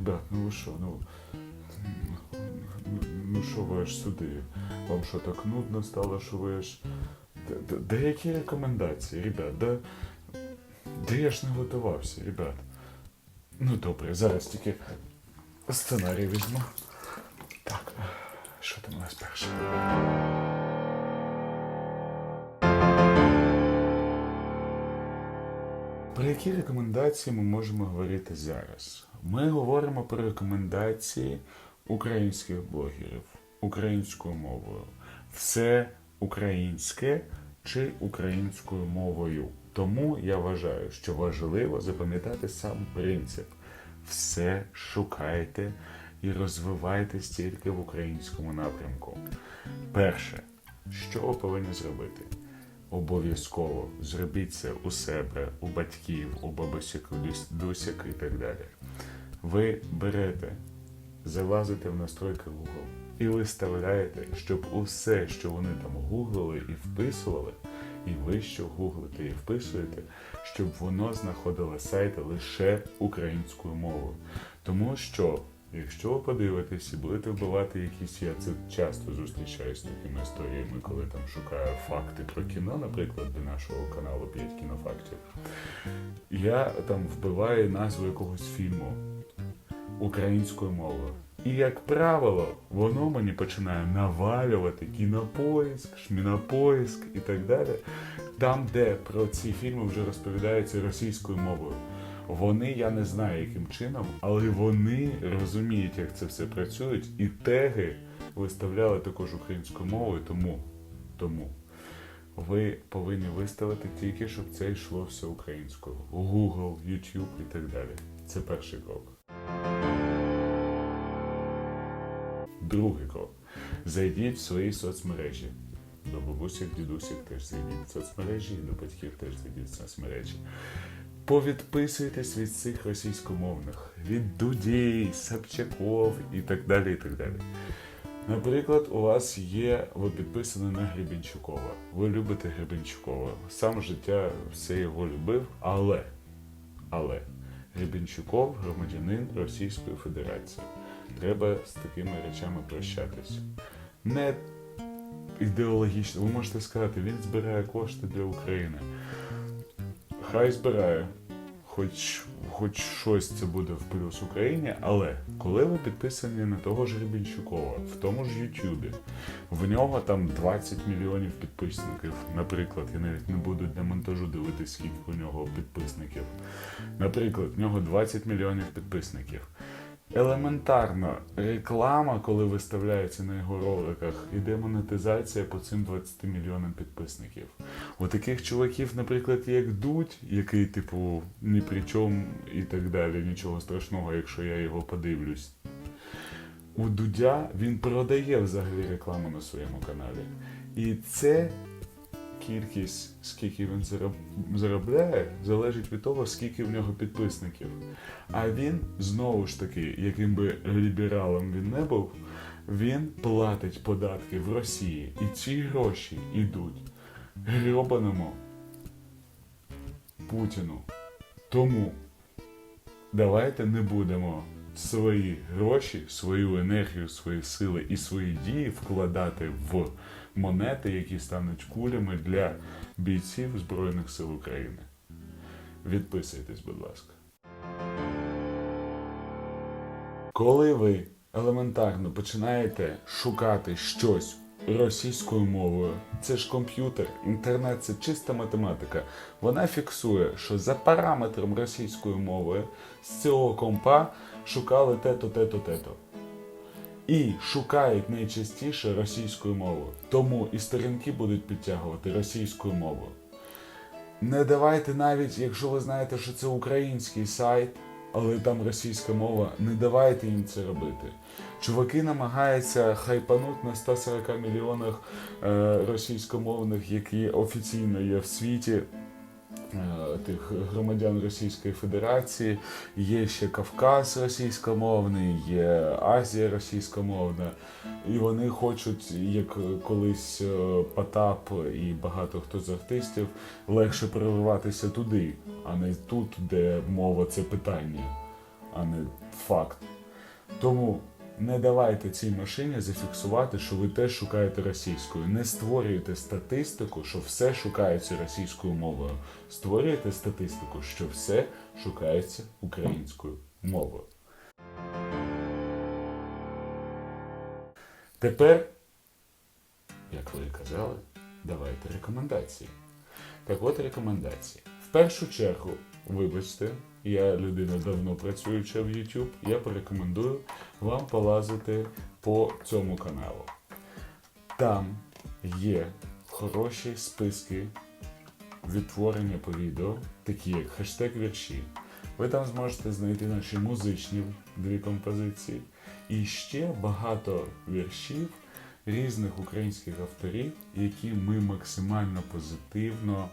Ребят, ну ви що, ну. ну, Ну що ви аж сюди? Вам що так нудно стало, що ви аж. Де які рекомендації, ребят? Де, де я ж не готувався, ребят? Ну добре, зараз тільки сценарій візьму. Так, що там у нас перше? Про які рекомендації ми можемо говорити зараз? Ми говоримо про рекомендації українських блогерів українською мовою. Все українське чи українською мовою. Тому я вважаю, що важливо запам'ятати сам принцип. Все шукайте і розвивайтесь тільки в українському напрямку. Перше, що ви повинні зробити? Обов'язково зробіть це у себе, у батьків, у бабусяк, дусяк і так далі. Ви берете, залазите в настройки Google і виставляєте, щоб усе, що вони там гуглили і вписували, і ви що гуглите і вписуєте, щоб воно знаходило сайти лише українською мовою. Тому що, якщо ви подивитесь і будете вбивати якісь, я це часто зустрічаюсь з такими історіями, коли там шукаю факти про кіно, наприклад, для нашого каналу 5 кінофактів. Я там вбиваю назву якогось фільму українською мовою. І, як правило, воно мені починає навалювати кінопоїзк, шмінопоїзк і так далі. Там, де про ці фільми вже розповідається російською мовою. Вони, я не знаю яким чином, але вони розуміють, як це все працює, і теги виставляли також українською мовою, тому, тому ви повинні виставити тільки, щоб це йшло все українською. Google, YouTube і так далі. Це перший крок. Другий крок. Зайдіть в свої соцмережі. До бабусів, дідусів теж зайдіть в соцмережі, до батьків теж зайдіть в соцмережі. Повідписуйтесь від цих російськомовних, від Дудій, Собчаков і так далі. і так далі. Наприклад, у вас є, ви підписані на Гребінчукова. Ви любите Гребінчукова. Сам життя все його любив, але, але Гребінчуков громадянин Російської Федерації. Треба з такими речами прощатись. Не ідеологічно, ви можете сказати, він збирає кошти для України. Хай збирає, хоч, хоч щось це буде в плюс Україні, але коли ви підписані на того ж Гребінчукова, в тому ж Ютубі, в нього там 20 мільйонів підписників, наприклад, я навіть не буду для монтажу дивитися, скільки у нього підписників. Наприклад, в нього 20 мільйонів підписників. Елементарно, реклама, коли виставляється на його роликах, іде монетизація по цим 20 мільйонам підписників. У таких чуваків, наприклад, як Дудь, який, типу, ні при чому і так далі, нічого страшного, якщо я його подивлюсь. У Дудя він продає взагалі рекламу на своєму каналі. І це кількість, скільки він заробляє, залежить від того, скільки в нього підписників. А він знову ж таки, яким би лібералом він не був, він платить податки в Росії, і ці гроші йдуть грьобаному Путіну. Тому давайте не будемо свої гроші, свою енергію, свої сили і свої дії вкладати в монети, які стануть кулями для бійців Збройних сил України. Відписуйтесь, будь ласка. Коли ви елементарно починаєте шукати щось російською мовою, це ж комп'ютер, інтернет це чиста математика. Вона фіксує, що за параметром російської мови з цього компа шукали те-то, те-то, те-то. І шукають найчастіше російською мовою. Тому і сторінки будуть підтягувати російською мовою. Не давайте навіть, якщо ви знаєте, що це український сайт, але там російська мова, не давайте їм це робити. Чуваки намагаються хайпануть на 140 мільйонах е, російськомовних, які офіційно є в світі. Е, Тих громадян Російської Федерації, є ще Кавказ російськомовний, є Азія російськомовна, і вони хочуть, як колись е, Потап і багато хто з артистів, легше прориватися туди, а не тут, де мова це питання. а не факт. Тому не давайте цій машині зафіксувати, що ви теж шукаєте російською. Не створюйте статистику, що все шукається російською мовою. Створюйте статистику, що все шукається українською мовою. Тепер, як ви і казали, давайте рекомендації. Так от рекомендації. В першу чергу, вибачте, я людина давно працююча в YouTube, я порекомендую вам полазити по цьому каналу. Там є хороші списки відтворення по відео, такі як хештег вірші. Ви там зможете знайти наші музичні дві композиції і ще багато віршів різних українських авторів, які ми максимально позитивно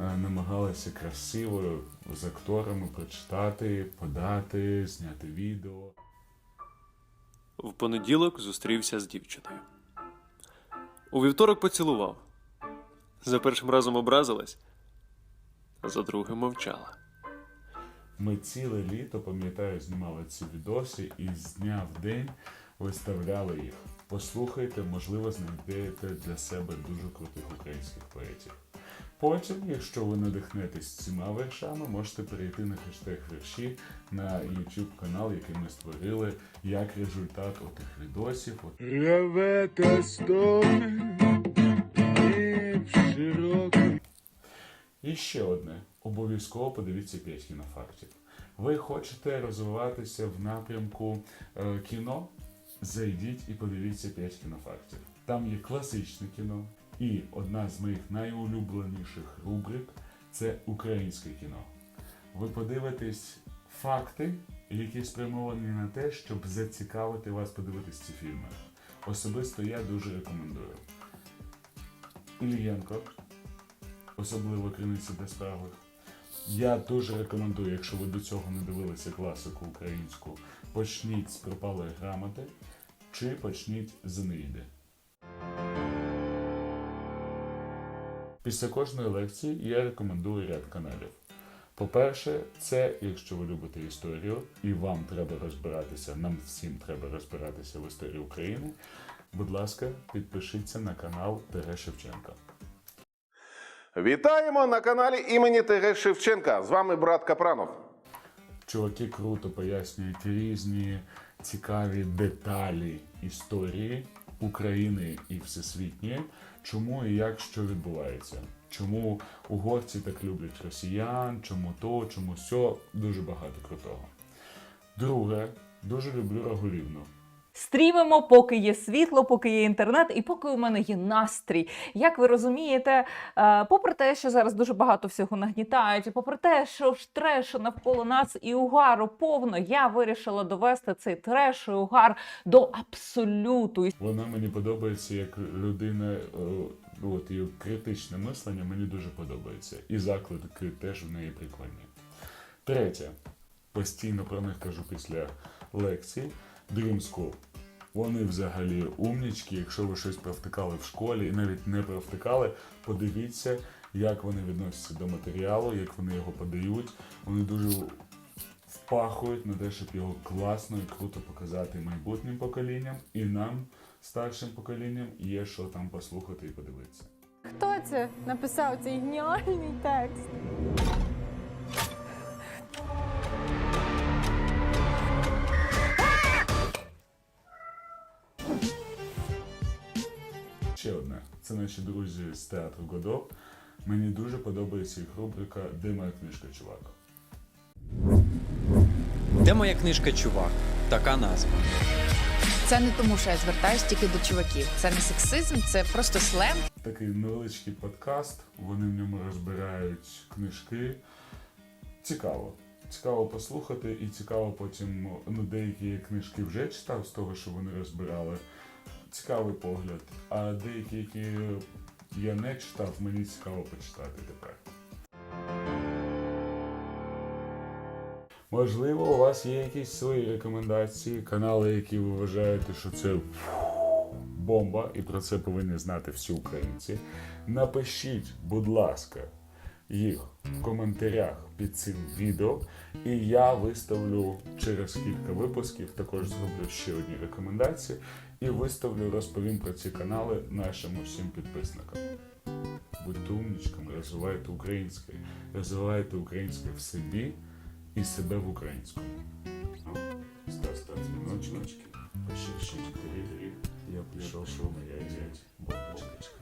намагалися красиво з акторами прочитати, подати, зняти відео. В понеділок зустрівся з дівчиною. У вівторок поцілував. За першим разом образилась, а за другим мовчала. Ми ціле літо, пам'ятаю, знімали ці відоси і з дня в день виставляли їх. Послухайте, можливо, знайдете для себе дуже крутих українських поетів. Потім, якщо ви надихнетесь цими віршами, можете перейти на хештег вірші на YouTube канал, який ми створили, як результат отих відосів. Реве та і І ще одне. Обов'язково подивіться 5 кінофактів. Ви хочете розвиватися в напрямку е, кіно? Зайдіть і подивіться 5 кінофактів. Там є класичне кіно, і одна з моїх найулюбленіших рубрик це українське кіно. Ви подивитесь факти, які спрямовані на те, щоб зацікавити вас подивитись ці фільми. Особисто я дуже рекомендую. Ілієнко, особливо криниці безправих. Я дуже рекомендую, якщо ви до цього не дивилися класику українську, почніть з пропалої грамоти чи почніть з Енеїди. Після кожної лекції я рекомендую ряд каналів. По-перше, це якщо ви любите історію і вам треба розбиратися, нам всім треба розбиратися в історії України. Будь ласка, підпишіться на канал Тере Шевченка. Вітаємо на каналі імені ТГ Шевченка. З вами брат Капранов. Чуваки круто пояснюють різні цікаві деталі історії України і всесвітньої, чому і як що відбувається. Чому угорці так люблять росіян, чому то, чому сьо, дуже багато крутого. Друге, дуже люблю Рагулівну. Стрімимо, поки є світло, поки є інтернет, і поки у мене є настрій. Як ви розумієте, е, попри те, що зараз дуже багато всього нагнітають, і попри те, що ж трешу навколо нас і угару повно, я вирішила довести цей треш і угар до абсолюту. Вона мені подобається як людина, е, от її критичне мислення мені дуже подобається. І заклики теж в неї прикольні. Третє. Постійно про них кажу після лекцій. Dream School. Вони взагалі умнічки. Якщо ви щось провтикали в школі і навіть не провтикали, подивіться, як вони відносяться до матеріалу, як вони його подають. Вони дуже впахують на те, щоб його класно і круто показати майбутнім поколінням, і нам, старшим поколінням, є що там послухати і подивитися. Хто це написав цей геніальний текст? Наші друзі з театру Годок. Мені дуже подобається їх рубрика Де моя книжка, чувак. Де моя книжка Чувак? Така назва. Це не тому, що я звертаюсь тільки до чуваків. Це не сексизм, це просто сленг. Такий невеличкий подкаст. Вони в ньому розбирають книжки. Цікаво. Цікаво послухати, і цікаво потім, ну, деякі книжки вже читав з того, що вони розбирали. Цікавий погляд. А деякі, які я не читав, мені цікаво почитати тепер. Можливо, у вас є якісь свої рекомендації, канали, які ви вважаєте, що це бомба, і про це повинні знати всі українці. Напишіть, будь ласка, їх в коментарях під цим відео, і я виставлю через кілька випусків, також зроблю ще одні рекомендації і виставлю, розповім про ці канали нашим усім підписникам. Будьте умнічками, розвивайте українське, розвивайте українське в собі і себе в українському. Ну, Став став дзвіночки, ще 4 Я прийшов, що моя дядь бомбочка.